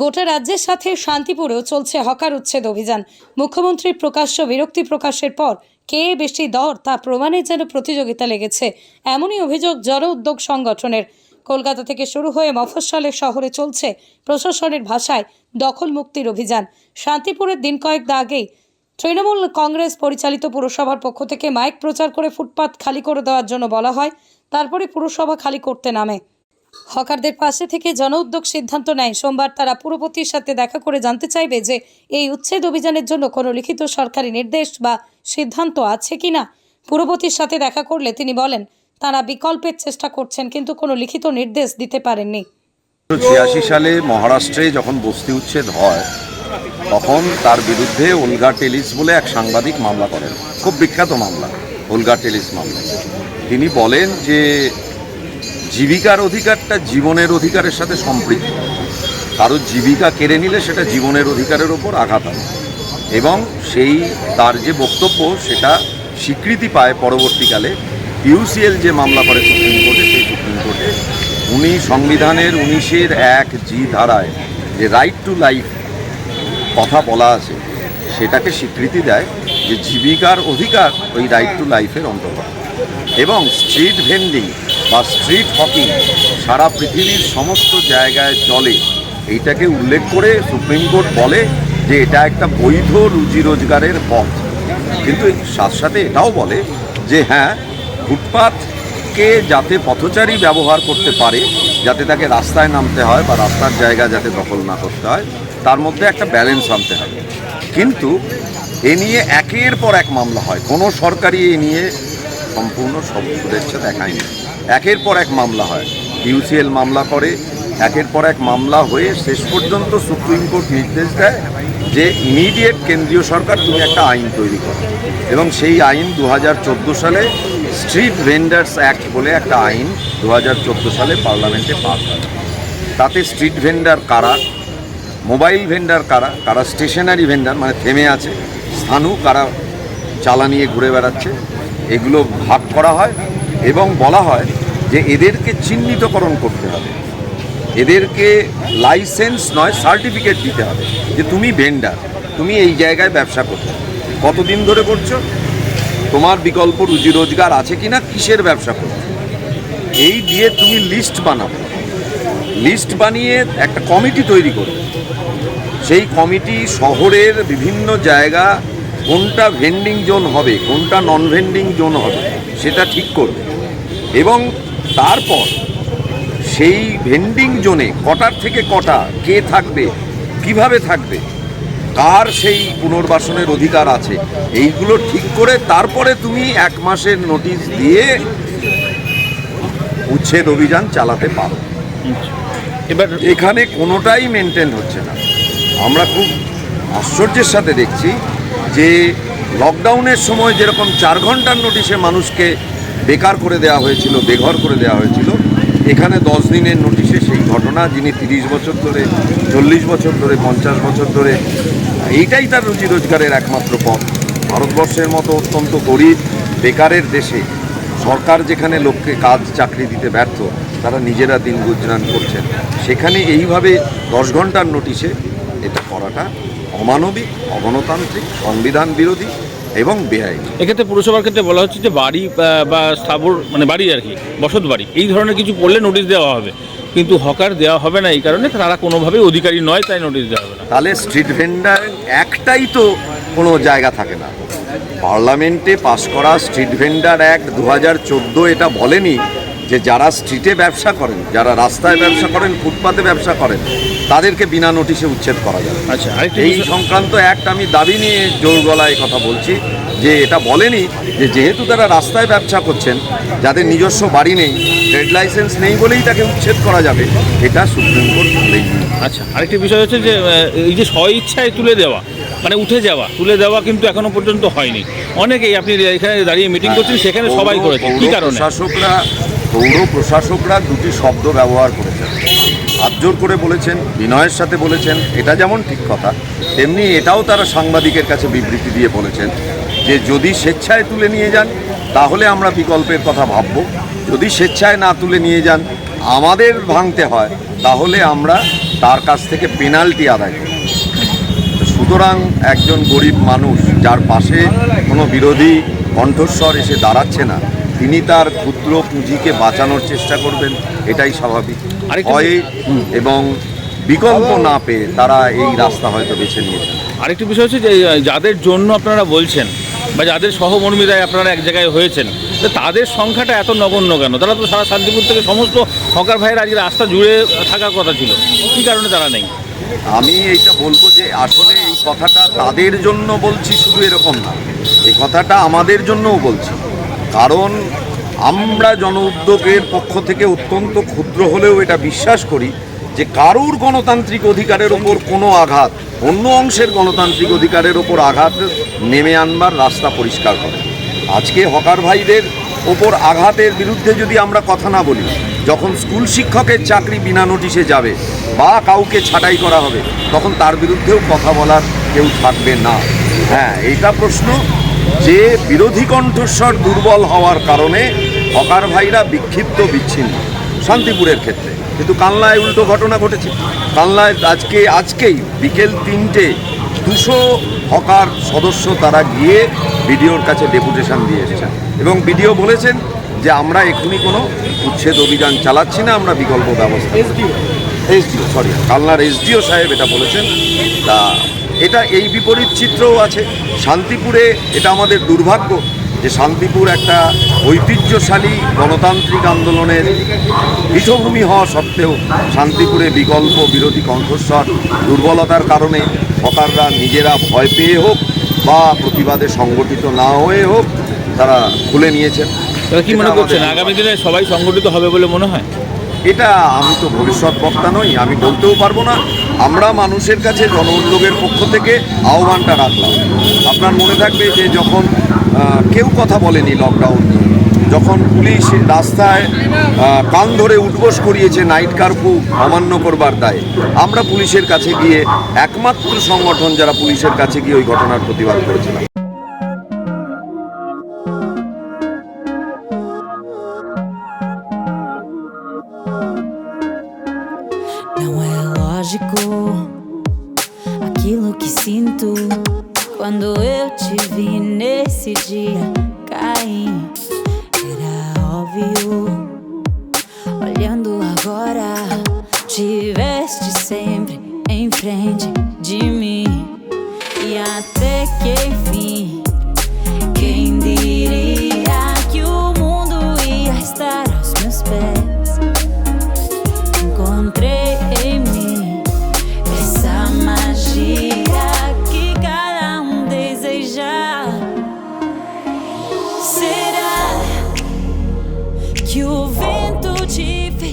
গোটা রাজ্যের সাথে শান্তিপুরেও চলছে হকার উচ্ছেদ অভিযান। মুখ্যমন্ত্রীর প্রকাশ্য বিরক্তি প্রকাশের পর কে বেশি দর তা প্রমাণের যেন প্রতিযোগিতা লেগেছে, এমনই অভিযোগ জন উদ্যোগ সংগঠনের। কলকাতা থেকে শুরু হয়ে মফস্বলের শহরে চলছে প্রশাসনের ভাষায় দখল মুক্তির অভিযান। শান্তিপুরের দিন কয়েক আগেই তৃণমূল কংগ্রেস পরিচালিত পুরসভার পক্ষ থেকে মাইক প্রচার করে ফুটপাত খালি করে দেওয়ার জন্য বলা হয়, তারপরে পুরসভা খালি করতে নামে। হকারদের পাশে থেকে জন উদ্যোগ সিদ্ধান্ত নেয়। সোমবার তারা পুরপতির সাথে দেখা করে জানতে চাইবে যে এই উচ্ছেদ অভিযানের জন্য কোনো লিখিত সরকারি নির্দেশ বা সিদ্ধান্ত আছে কিনা পুরপতির সাথে দেখা করলে তিনি বলেন, তারা বিকল্পের চেষ্টা করছেন কিন্তু কোনো লিখিত নির্দেশ দিতে পারেননি। ছিয়াশি সালে মহারাষ্ট্রে যখন বস্তি উচ্ছেদ হয়, তখন তার বিরুদ্ধে ওলগা টেলিস বলে এক সাংবাদিক মামলা করেন। খুব বিখ্যাত মামলা ওলগা টেলিস মামলা তিনি বলেন যে জীবিকার অধিকারটা জীবনের অধিকারের সাথে সম্পৃক্ত। কারও জীবিকা কেড়ে নিলে সেটা জীবনের অধিকারের ওপর আঘাত আনে। এবং সেই, তার যে বক্তব্য, সেটা স্বীকৃতি পায় পরবর্তীকালে ইউসিএল যে মামলা করে সুপ্রিম কোর্টে, সেই সুপ্রিম কোর্টে, উনি সংবিধানের উনিশের এক জি ধারায় যে রাইট টু লাইফ কথা বলা আছে, সেটাকে স্বীকৃতি দেয় যে জীবিকার অধিকার ওই রাইট টু লাইফের অন্তর্গত। এবং স্ট্রিট ভেন্ডিং বা স্ট্রিট হকিং সারা পৃথিবীর সমস্ত জায়গায় চলে। এইটাকে উল্লেখ করে সুপ্রিম কোর্ট বলে যে এটা একটা বৈধ রুজি রোজগারের পথ। কিন্তু সাথে সাথে এটাও বলে যে হ্যাঁ ফুটপাথকে যাতে পথচারী ব্যবহার করতে পারে, যাতে তাকে রাস্তায় নামতে হয় বা রাস্তার জায়গা যাতে দখল না করতে হয়, তার মধ্যে একটা ব্যালেন্স আনতে হবে কিন্তু এ নিয়ে একের পর এক মামলা হয়। কোনো সরকারি এ নিয়ে সম্পূর্ণ সব শুভেচ্ছা দেখায়নি। একের পর এক মামলা হয়। ইউসিএল মামলা করে, একের পর এক মামলা হয়ে শেষ পর্যন্ত সুপ্রিম কোর্ট নির্দেশ দেয় যে ইমিডিয়েট কেন্দ্রীয় সরকার তুমি একটা আইন তৈরি করো। এবং সেই আইন দু হাজার চোদ্দ সালে স্ট্রিট ভেন্ডার্স অ্যাক্ট বলে একটা আইন দু হাজার চোদ্দ সালে পার্লামেন্টে পাস হয়। তাতে স্ট্রিট ভেন্ডার কারা, মোবাইল ভেন্ডার কারা কারা স্টেশনারি ভেন্ডার মানে থেমে আছে, স্থানু কারা চালা নিয়ে ঘুরে বেড়াচ্ছে, এগুলো ভাগ করা হয়। এবং বলা হয় যে এদেরকে চিহ্নিতকরণ করতে হবে। এদেরকে লাইসেন্স নয়, সার্টিফিকেট দিতে হবে যে তুমি ভেন্ডার তুমি এই জায়গায় ব্যবসা করছ। কতদিন ধরে করছ? তোমার বিকল্প রুজি রোজগার আছে কিনা? কিসের ব্যবসা করছ? এই দিয়ে তুমি লিস্ট বানাবে। লিস্ট বানিয়ে একটা কমিটি তৈরি করবে। সেই কমিটি শহরের বিভিন্ন জায়গা কোনটা ভেন্ডিং জোন হবে কোনটা নন ভেন্ডিং জোন হবে সেটা ঠিক করবে। এবং তারপর সেই ভেন্ডিং জোনে কটার থেকে কটা কে থাকবে কীভাবে থাকবে কার সেই পুনর্বাসনের অধিকার আছে এইগুলো ঠিক করে তারপরে তুমি এক মাসের নোটিশ দিয়ে উচ্ছেদ অভিযান চালাতে পারো। এবার এখানে কোনোটাই মেনটেন হচ্ছে না। আমরা খুব আশ্চর্যের সাথে দেখছি যে লকডাউনের সময় যেরকম চার ঘণ্টার নোটিশে মানুষকে বেকার করে দেওয়া হয়েছিল, বেঘর করে দেওয়া হয়েছিল, এখানে দশ দিনের নোটিশে সেই ঘটনা, যিনি তিরিশ বছর ধরে, চল্লিশ বছর ধরে, পঞ্চাশ বছর ধরে, এইটাই তার রুজি রোজগারের একমাত্র পথ। ভারতবর্ষের মতো অত্যন্ত গরিব, বেকারের দেশে সরকার যেখানে লোককে কাজ, চাকরি দিতে ব্যর্থ, তারা নিজেরা দিন গুজরান করছেন। সেখানে এইভাবে দশ ঘণ্টার নোটিশে এটা করাটা অমানবিক অগণতান্ত্রিক সংবিধান বিরোধী এবং বেআইনি। এক্ষেত্রে পুরসভার ক্ষেত্রে বলা হচ্ছে যে বাড়ি বা স্থাবর মানে বাড়ি আর কি বসত বাড়ি এই ধরনের কিছু পড়লে নোটিশ দেওয়া হবে। কিন্তু হকার দেওয়া হবে না এই কারণে তারা কোনোভাবেই অধিকারী নয় তাই নোটিশ দেওয়া হবে না। তাহলে স্ট্রিট ভেন্ডার একটাই তো কোনো জায়গা থাকে না। পার্লামেন্টে পাশ করা স্ট্রিট ভেন্ডার অ্যাক্ট দু হাজার চোদ্দ এটা বলেনি যে যারা স্ট্রিটে ব্যবসা করেন যারা রাস্তায় ব্যবসা করেন ফুটপাতে ব্যবসা করেন তাদেরকে বিনা নোটিশে উচ্ছেদ করা যাবে। আচ্ছা আরেকটি এই সংক্রান্ত অ্যাক্ট আমি দাবি নিয়ে জোর গলায় কথা বলছি যে এটা বলেনি যে যেহেতু তারা রাস্তায় ব্যবসা করছেন যাদের নিজস্ব বাড়ি নেই ট্রেড লাইসেন্স নেই বলেই তাকে উচ্ছেদ করা যাবে এটা সুপ্রিম কোর্ট বলেনি আচ্ছা আরেকটি বিষয় হচ্ছে যে এই যে স্ব ইচ্ছায় তুলে দেওয়া মানে উঠে যাওয়া তুলে দেওয়া কিন্তু এখনও পর্যন্ত হয়নি। অনেকেই আপনি এখানে দাঁড়িয়ে মিটিং করছেন সেখানে সবাই পৌর- করেছে পৌর কি কারণে? প্রশাসকরা পৌর প্রশাসকরা দুটি শব্দ ব্যবহার করেছেন। হাত জোর করে বলেছেন, বিনয়ের সাথে বলেছেন, এটা যেমন ঠিক কথা, তেমনি এটাও তারা সাংবাদিকের কাছে বিবৃতি দিয়ে বলেছেন যে যদি স্বেচ্ছায় তুলে নিয়ে যান, তাহলে আমরা বিকল্পের কথা ভাবব। যদি স্বেচ্ছায় না তুলে নিয়ে যান, আমাদের ভাঙতে হয়, তাহলে আমরা তার কাছ থেকে পেনাল্টি আদায় করবে। সুতরাং একজন গরিব মানুষ, যার পাশে কোনো বিরোধী কণ্ঠস্বর এসে দাঁড়াচ্ছে না তিনি তার ক্ষুদ্র পুঁজিকে বাঁচানোর চেষ্টা করবেন এটাই স্বাভাবিক। ভয়ে এবং বিকল্প না পেয়ে তারা এই রাস্তা হয়তো বেছে নিয়েছেন। আরেকটি বিষয় হচ্ছে যে যাদের জন্য আপনারা বলছেন বা যাদের সহমর্মীরায় আপনারা এক জায়গায় হয়েছেন তো তাদের সংখ্যাটা এত নগণ্য কেন? তারা তো সারা শান্তিপুর থেকে সমস্ত হকার ভাইয়ের আজকে রাস্তা জুড়ে থাকার কথা ছিল। কী কারণে তারা নেই? আমি এইটা বলব যে আসলে এই কথাটা তাদের জন্য বলছি শুধু এরকম না। এই কথাটা আমাদের জন্যও বলছি। কারণ আমরা জন উদ্যোগের পক্ষ থেকে অত্যন্ত ক্ষুদ্র হলেও এটা বিশ্বাস করি যে কারুর গণতান্ত্রিক অধিকারের ওপর কোনো আঘাত, অন্য অংশের গণতান্ত্রিক অধিকারের ওপর আঘাত নেমে আনবার রাস্তা পরিষ্কার করে আজকে হকার ভাইদের ওপর আঘাতের বিরুদ্ধে যদি আমরা কথা না বলি, যখন স্কুল শিক্ষকের চাকরি বিনা নোটিশে যাবে বা কাউকে ছাঁটাই করা হবে, তখন তার বিরুদ্ধেও কথা বলার কেউ থাকবে না। হ্যাঁ এইটা প্রশ্ন। যে বিরোধী কণ্ঠস্বর দুর্বল হওয়ার কারণে হকার ভাইরা বিক্ষিপ্ত বিচ্ছিন্ন শান্তিপুরের ক্ষেত্রে। কিন্তু কানলায় উল্টো ঘটনা ঘটেছে। কানলায় আজকে আজকেই বিকেল তিনটে দুশো হকার সদস্য তারা গিয়ে বিডিওর কাছে ডেপুটেশন দিয়ে এসেছেন। এবং বিডিও বলেছেন যে আমরা এখনই কোনো উচ্ছেদ অভিযান চালাচ্ছি না আমরা বিকল্প ব্যবস্থা এসডিও। এসডিও সরি কালনার এসডিও সাহেব এটা বলেছেন। তা এটা এই বিপরীত চিত্রও আছে। শান্তিপুরে এটা আমাদের দুর্ভাগ্য যে শান্তিপুর একটা ঐতিহ্যশালী গণতান্ত্রিক আন্দোলনের পীঠভূমি হওয়া সত্ত্বেও শান্তিপুরে বিকল্প বিরোধী কণ্ঠস্বর দুর্বলতার কারণে হকাররা নিজেরা ভয় পেয়ে হোক বা প্রতিবাদে সংগঠিত না হয়ে হোক তারা খুলে নিয়েছেন। তারা কি মনে করছেন? আগামী দিনে সবাই সংগঠিত হবে বলে মনে হয়? এটা আমি তো ভবিষ্যৎ বক্তা নই, আমি বলতেও পারব না। আমরা মানুষের কাছে জন উদ্যোগের পক্ষ থেকে আহ্বানটা রাখলাম। আপনার মনে থাকবে যে যখন কেউ কথা বলেনি লকডাউন নিয়ে, যখন পুলিশ রাস্তায় কান ধরে উঠবোস করিয়েছে নাইট কার্ফু অমান্য করবার দায়, আমরা পুলিশের কাছে গিয়ে একমাত্র সংগঠন যারা পুলিশের কাছে গিয়ে ওই ঘটনার প্রতিবাদ করেছিলাম। Vi nesse dia cair. Era óbvio. Olhando agora, tiveste sempre em frente